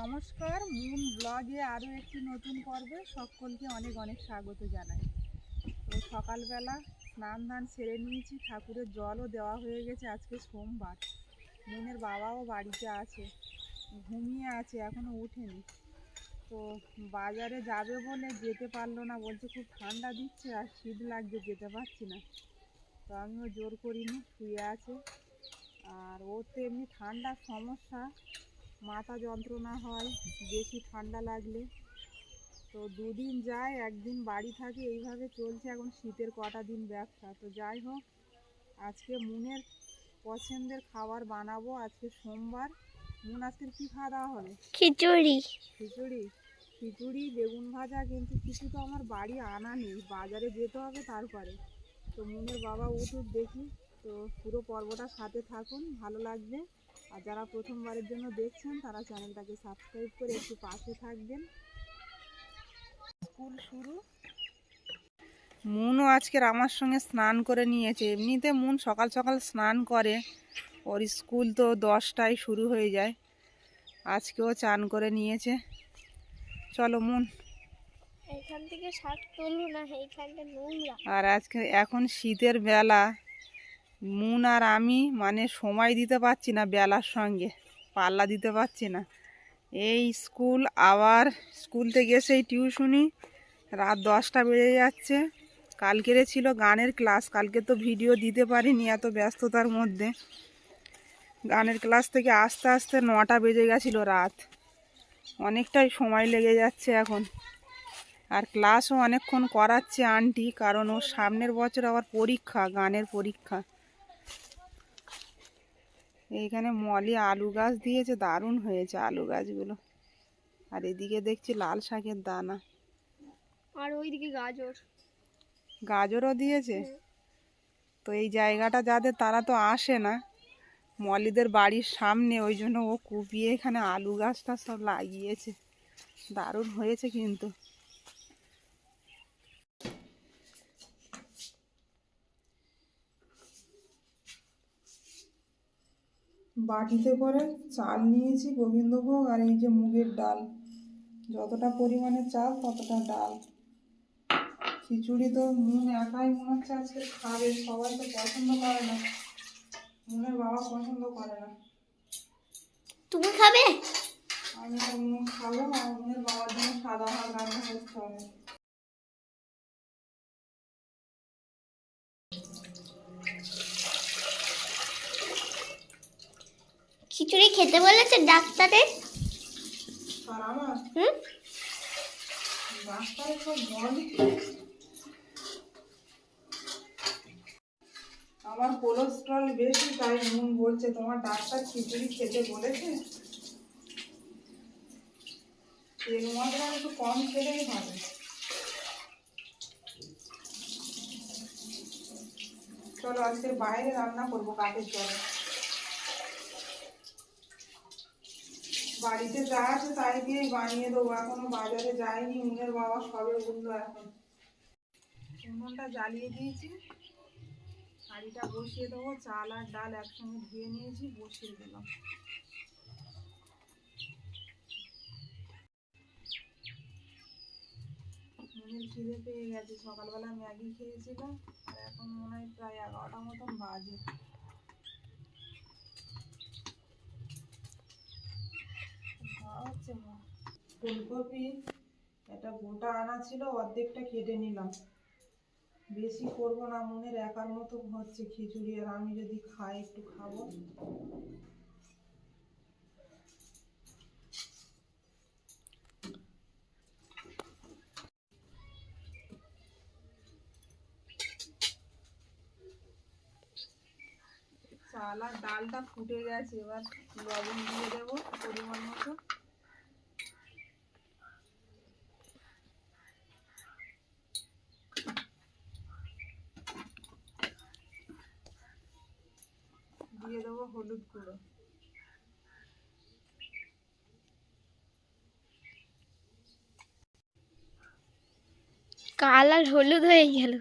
নমস্কার, মুন ব্লগে আরও একটি নতুন পর্বে সকলকে অনেক অনেক স্বাগত জানাই। তো সকালবেলা স্নান দান সেরে নিয়েছি, ঠাকুরের জলও দেওয়া হয়ে গেছে আজকে সোমবার। মুনের বাবাও বাড়িতে আছে, ঘুমিয়ে আছে এখনও উঠেনি। তো বাজারে যাবে বলে যেতে পারল না, বলছে খুব ঠান্ডা দিচ্ছে আর শীত লাগছে, যেতে পারছি না। তো আমিও জোর করিনি, শুয়ে আছে। আর ওর তো এমনি ঠান্ডার সমস্যা মাথা যন্ত্রণা হয় বেশি ঠান্ডা লাগলে। তো দুদিন যায় একদিন বাড়ি থাকে এইভাবে চলছে এখন শীতের কটা দিন ব্যবসা। তো যাই হোক আজকে মুনের পছন্দের খাবার বানাবো আজকে সোমবার। মুন আজকের কী খাওয়া দাওয়া হবে? খিচুড়ি। খিচুড়ি? খিচুড়ি বেগুন ভাজা কিন্তু কিছু তো আমার বাড়ি আনা নেই। বাজারে যেতে হবে তারপরে। তো মুনের বাবা উঠুক দেখি। তো পুরো পর্বটা সাথে থাকুন ভালো লাগবে। আর যারা প্রথমবারের জন্য দেখছেন তারা চ্যানেলটাকে সাবস্ক্রাইব করে একটু পাশে থাকবেন। স্কুল শুরু। মুনও আজকের আমার সঙ্গে স্নান করে নিয়েছে। এমনিতে মুন সকাল সকাল স্নান করে। ওর স্কুল তো দশটায় শুরু হয়ে যায়। আজকেও চান করে নিয়েছে। চলো মুন। এখান থেকে শাক তুলু না এইখানটা নোংরা। আর আজকে এখন শীতের বেলা। মুন আর আমি মানে সময় দিতে পারছি না বেলার সঙ্গে, পাল্লা দিতে পারছি না। এই স্কুল আবার, স্কুল থেকে এসে টিউশনি, রাত দশটা বেজে যাচ্ছে। কালকেরে ছিল গানের ক্লাস, কালকে তো ভিডিও দিতে পারিনি এত ব্যস্ততার মধ্যে। গানের ক্লাস থেকে আস্তে আস্তে নটা বেজে গেছিল রাত। অনেকটাই সময় লেগে যাচ্ছে এখন। আর ক্লাসও অনেকক্ষণ করাচ্ছে আন্টি, কারণ ওর সামনের বছর আবার পরীক্ষা, গানের পরীক্ষা। এইখানে মলি আলু গাছ দিয়েছে দারুণ হয়েছে আলু গাছগুলো। আর এদিকে দেখছি লাল শাকের দানা। আর ওইদিকে গাজর। গাজরও দিয়েছে? তো এই জায়গাটা যাদের তারা তো আসে না। মলিদের বাড়ির সামনে ওই জন্য ও কুপিয়ে এখানে আলু গাছটা সব লাগিয়েছে। দারুণ হয়েছে কিন্তু। বাটিতে করে চাল নিয়েছি গোবিন্দভোগ আর এই যে মুগের ডাল। যতটা পরিমাণে চাল ততটা ডাল। খিচুড়ি তো মুন একাই মনে হচ্ছে আজকে খাবে সবাই তো পছন্দ করে না। মুনের বাবা পছন্দ করে না। তুমি খাবে? আমি তো মুন খাব আর মুনের বাবার জন্য সাদা ভাত রান্না করতে হবে। খিচুড়ি খেতে বলেছে ডাক্তারে হুম? আমার কোলেস্ট্রল বেশি, তাই মুন বলছে, তোমার ডাক্তার খিচুড়ি খেতে বলেছে? তেল মশলা একটু কম খেলেই হবে। চলো আজকে বাইরে রান্না করব কাঠের জলে বাড়িতে যা আছে তাই দিয়েই বানিয়ে দেবো। এখনও বাজারে যাইনি মুনের বাবা সবে উঠল এখন। উনুনটা জ্বালিয়ে দিয়েছি। হাঁড়িটা বসিয়ে দেবো, চাল আর ডাল একসঙ্গে ধুয়ে নিয়েছি, বসিয়ে দিলাম। খিদে পেয়ে গেছে, সকালবেলা ম্যাগি খেয়েছিলাম, আর এখন মনে হয় প্রায় এগারোটা মতন বাজে। না ফুলকপি, একটা গোটা আনা ছিল, অর্ধেকটা কেটে নিলাম। বেশি করব না, মনের একার মতো হচ্ছে খিচুড়ি, আর আমি যদি খাই একটু খাব। ডালটা ফুটে গেছে, এবার লবণ দিয়ে দেবো পরিমাণ মতো দিয়ে দেবো হলুদ গুঁড়ো কাল আর হলুদ হয়ে গেল।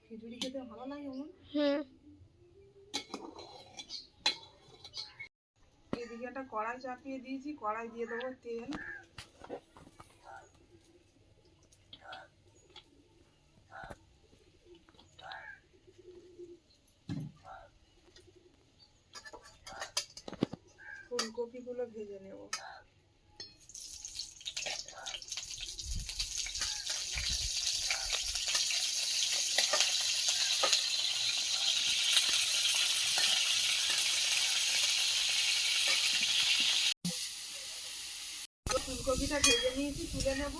খিচুড়ি খেতে ভালো লাগে হুম। এদিকে একটা কড়াই চাপিয়ে দিয়েছি কড়াই দিয়ে দেবো তেল। ফুলকপিগুলো ভেজে নেব। ফুলকপিটা ভেজে নিয়েছি তুলে নেব।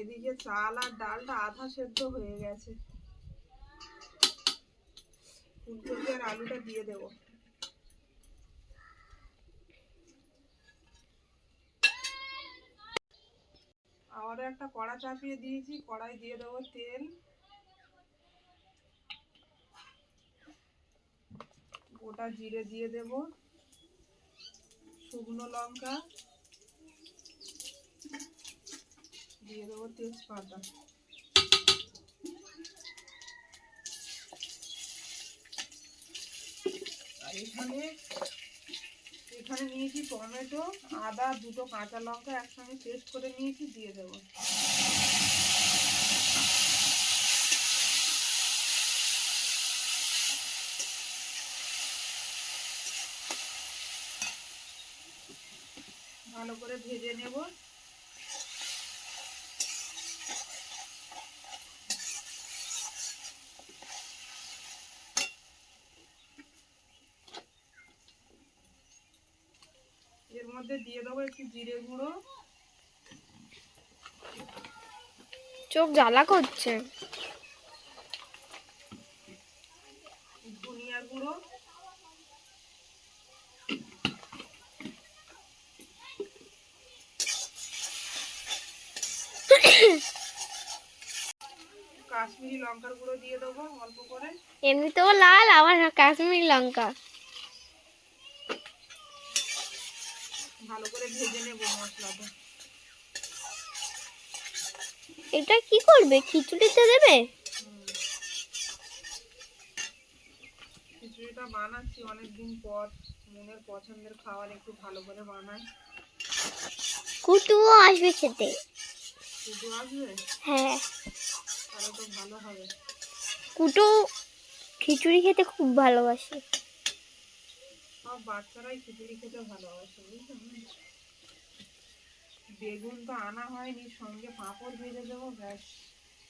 এদিকে চাল আর ডালটা আধা সেদ্ধ হয়ে গেছে। ফুলকপি আর আলুটা দিয়ে দেবো। আবারও একটা কড়া চাপিয়ে দিয়েছি, কড়াই দিয়ে দেবো তেল। গোটা জিরে দিয়ে দেব। শুকনো লঙ্কা। দিয়ে দেবো তেজপাতা। এখানে এখানে নিয়েছি টমেটো, আদা, দুটো কাঁচা লঙ্কা একসঙ্গে পেস্ট করে নিয়েছি, দিয়ে দেবো। ভালো করে ভেজে নেব। এর মধ্যে দিয়ে দেবো একটু জিরে গুঁড়ো। চোখ জ্বালা করছে। ধনিয়া গুঁড়ো। কাশ্মীরি লঙ্কার গুঁড়ো দিয়ে দেবো অল্প করে। এমনিতেও লাল আবার কাশ্মীরি লঙ্কা। ভালো করে ভেজে নেব মশলাটা। এটা কি করবে? খিচুড়িতে দেবে? খিচুড়িটা বানাচ্ছি অনেকদিন পর। মনের পছন্দের খাবার একটু ভালো করে বানাই। কুটুও আসবে খেতে। কুটু আসবে? হ্যাঁ। তাহলে তো ভালো হবে। কুটু খিচুড়ি খেতে খুব ভালোবাসে। সব বাচ্চারাই খিচুড়ি খেতে ভালোবাসে বুঝতে বেগুন তো আনা হয়নি সঙ্গে পাঁপড় ভেজে দেবো ব্যাস।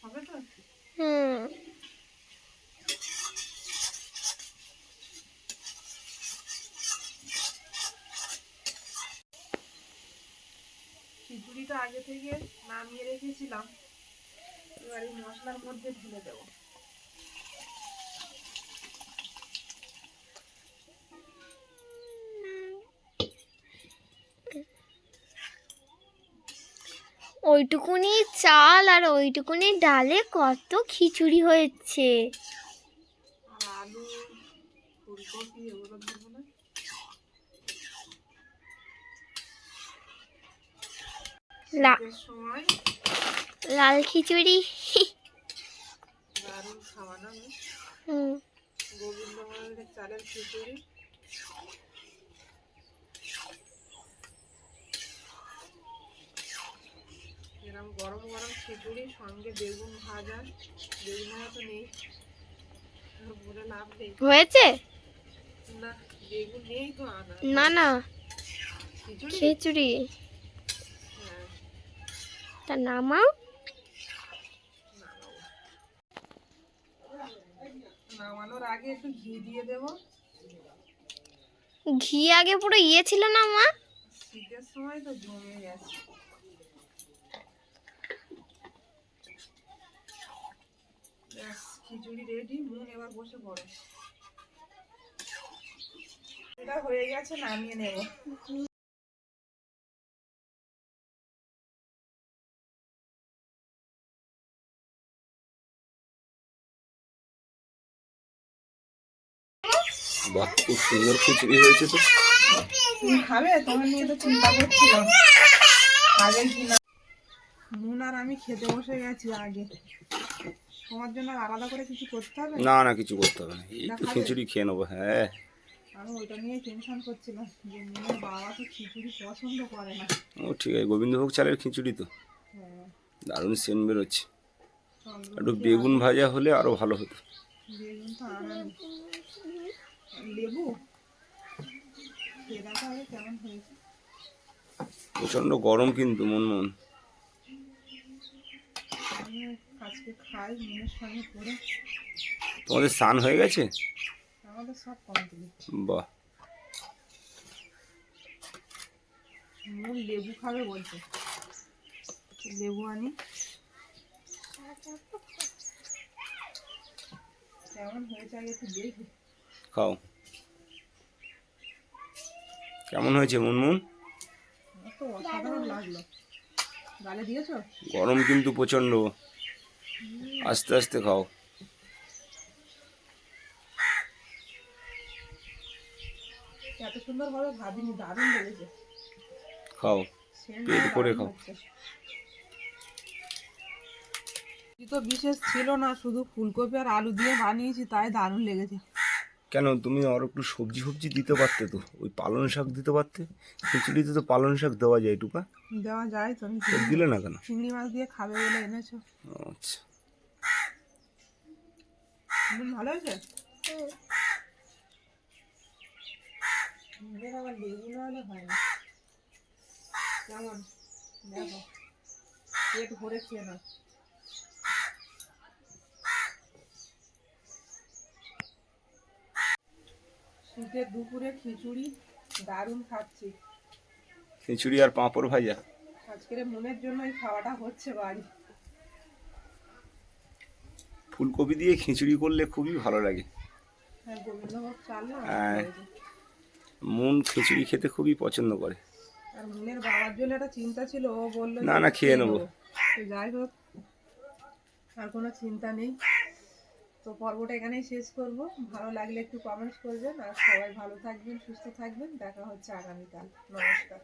হবে তো? হুম। খিচুড়িটা আগে থেকে নামিয়ে রেখেছিলাম এবার এই মশলার মধ্যে ঢেলে দেবো। ওইটুকুনি চাল আর ওইটুকুনি ডালে কত খিচুড়ি হয়েছে। লাল খিচুড়ি। হুম। গোবিন্দ চালের খিচুড়ি এরকম গরম গরম খিচুড়ি সঙ্গে বেগুন ভাজা বেগুন ভাজা তো নেই। বলে লাভ নেই। হয়েছে? না বেগুন নেই তো আনা। না না। খিচুড়ি? খিচুড়ি। হ্যাঁ। তা নামাও। নামানোর আগে একটু ঘি দিয়ে দেবো। ঘি আগে পুরো ইয়ে ছিল না মা? শীতের সময় তো জমে গেছে। খিচুড়ি রেডি নুন এবার বসে পড়ে। এটা হয়ে গেছে নামিয়ে নেব। খাবে তোমার নিয়ে তো চিন্তা নুন আর আমি খেতে বসে গেছি আগে। তোমার জন্য আলাদা করে কিছু করতে হবে? না না কিছু করতে হবে না। এই তো খিচুড়ি খেয়ে নেব হ্যাঁ। আমি ওইটা নিয়ে টেনশন করছিলাম যে মেয়ের বাবা তো খিচুড়ি পছন্দ করে না। ও ঠিক আছে গোবিন্দভোগ চালের খিচুড়ি তো। হ্যাঁ। দারুণ সেন বেরোচ্ছে। একটু বেগুন ভাজা হলে আরও ভালো হতো। বেগুন তো লেবু? প্রচণ্ড গরম কিন্তু মন মন আমি আজকে খাই মেয়ের সঙ্গে করে তোমাদের স্নান হয়ে গেছে? আমাদের সব কমপ্লিট বাহ। মূল লেবু খাবে বলছে। লেবু আনি। কেমন হয়েছে আগে একটু দেখি। খাও। কেমন হয়েছে মুনমুন? অসাধারণ লাগল। গালে দিয়েছ? গরম কিন্তু প্রচণ্ড আস্তে আস্তে খাও। এত সুন্দরভাবে ভাবিনি দারুণ লেগেছে। খাও পেট করে খাও। তো বিশেষ ছিল না শুধু ফুলকপি আর আলু দিয়ে বানিয়েছি তাই দারুণ লেগেছে। কেন তুমি আর একটু সবজি ফবজি দিতে পারতে তো? ওই পালং শাক দিতে পারতে? খিচুড়িতে তো পালং শাক দেওয়া যায় টুপা দেওয়া যায় তো দিলে না কেন? চিংড়ি মাছ দিয়ে খাবে বলে এনেছো। আচ্ছা। ভালো হয়েছে? হুম। নিজের আবার লেবু না হলে হয় না কেমন? দেখো। পেট ভরে খেয়ে না শীতের দুপুরে খিচুড়ি দারুণ খাচ্ছি। খিচুড়ি আর পাঁপড় ভাজা। আজকের মনের জন্য এই খাওয়াটা হচ্ছে বাড়ি। ফুলকপি দিয়ে খিচুড়ি করলে খুবই ভালো লাগে। হ্যাঁ চাল না? হ্যাঁ। মন খিচুড়ি খেতে খুবই পছন্দ করে। আর মনের বাবার জন্য একটা চিন্তা ছিল ও বলল না, না, খেয়ে নেব। যাই হোক আর কোনো চিন্তা নেই। তো পর্বটা এখানেই শেষ করব। ভালো লাগলে একটু কমেন্টস করবেন। আর সবাই ভালো থাকবেন সুস্থ থাকবেন। দেখা হচ্ছে আগামীকাল। নমস্কার।